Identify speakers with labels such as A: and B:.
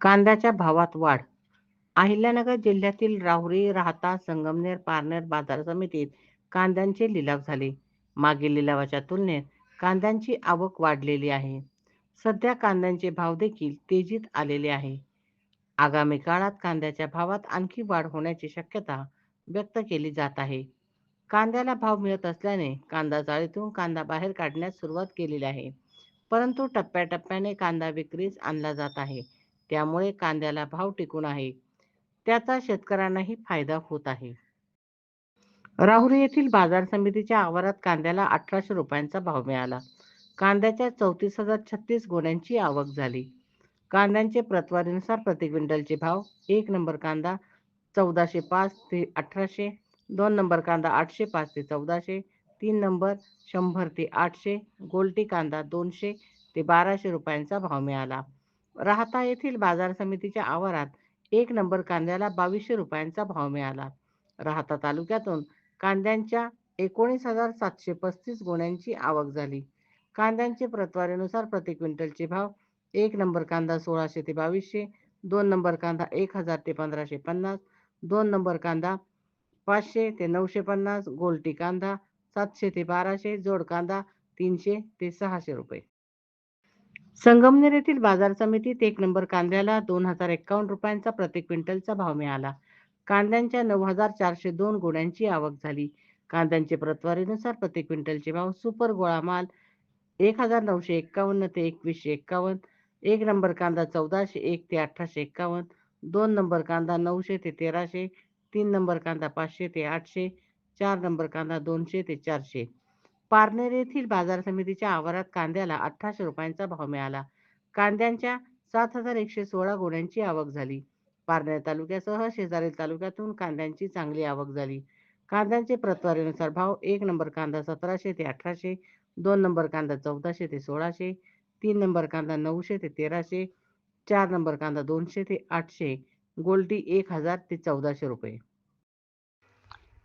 A: कांद्याच्या भावात वाढ अहिल्यानगर जिल्ह्यातील राहुरी, राहता संगमनेर, पारनेर बाजार समितीत कांद्यांचे लिलाव झाले. मागील लिलावाच्या तुलनेत कांद्यांची आवक वाढलेली आहे. सध्या कांद्यांचे भाव देखील तेजीत आलेले आहे. आगामी काळात कांद्याच्या भावात आणखी वाढ होण्याची शक्यता व्यक्त केली जात आहे. कांद्याला भाव मिळत असल्याने कांदा जाळीतून कांदा बाहेर काढण्यास सुरुवात केलेली आहे. परंतु टप्प्याटप्प्याने कांदा विक्रीस आणला जात आहे. त्यामुळे कांद्याला भाव टिकून आहे. त्याचा शेतकऱ्यांनाही फायदा होत आहे. राहुरी येथील बाजार समितीच्या आवारात कांद्याला अठराशे रुपयांचा भाव मिळाला. कांद्याच्या चौतीस हजार छत्तीस गोण्यांची आवक झाली. कांद्यांचे प्रतवारीनुसार प्रति क्विंटलचे भाव एक नंबर कांदा चौदाशे पाच ते अठराशे, दोन नंबर कांदा आठशे पाच ते चौदाशे, तीन नंबर शंभर ते आठशे, गोल्टी कांदा दोनशे ते बाराशे रुपयांचा भाव मिळाला. राहता येथील बाजार समितीच्या आवारात एक नंबर कांद्याला बावीसशे रुपयांचा भाव मिळाला. राहता तालुक्यातून कांद्यांच्या एकोणीस हजार सातशे पस्तीस गुण्यांची आवक झाली. कांद्यांचे प्रतवारीनुसार प्रति क्विंटलचे भाव एक नंबर कांदा सोळाशे ते बावीसशे, दोन नंबर कांदा एक हजार ते पंधराशे पन्नास, दोन नंबर कांदा पाचशे ते नऊशे पन्नास, गोल्टी कांदा सातशे ते बाराशे, जोड कांदा तीनशे ते सहाशे रुपये. संगमनेर येथील बाजार समितीत एक नंबर कांद्याला दोन हजार एक्कावन्न रुपयांचा प्रति क्विंटलचा भाव मिळाला. कांद्यांच्या नऊ हजार चारशे दोन गोण्यांची आवक झाली. कांद्यांचे प्रतवारीनुसार प्रति क्विंटलचे भाव सुपर गोळा माल एक हजार नऊशे एक्कावन्न ते एकवीसशे एक्कावन्न, एक नंबर कांदा चौदाशे एक ते अठराशे एक्कावन्न, दोन नंबर कांदा नऊशे ते तेराशे, तीन नंबर कांदा पाचशे ते आठशे, चार नंबर कांदा दोनशे ते चारशे. पारनेर येथील बाजार समितीच्या आवारात कांद्याला अठराशे रुपयांचा भाव मिळाला. कांद्यांच्या सात हजार एकशे सोळा गोण्यांची आवक झाली. पारनेर तालुक्यासह शेजारील तालुक्यातून कांद्यांची चांगली आवक झाली. कांद्यांचे प्रतवारीनुसार भाव एक नंबर कांदा सतराशे ते अठराशे, दोन नंबर कांदा चौदाशे ते सोळाशे, तीन नंबर कांदा नऊशे ते तेराशे, चार नंबर कांदा दोनशे ते आठशे, गोल्टी एक हजार ते चौदाशे रुपये.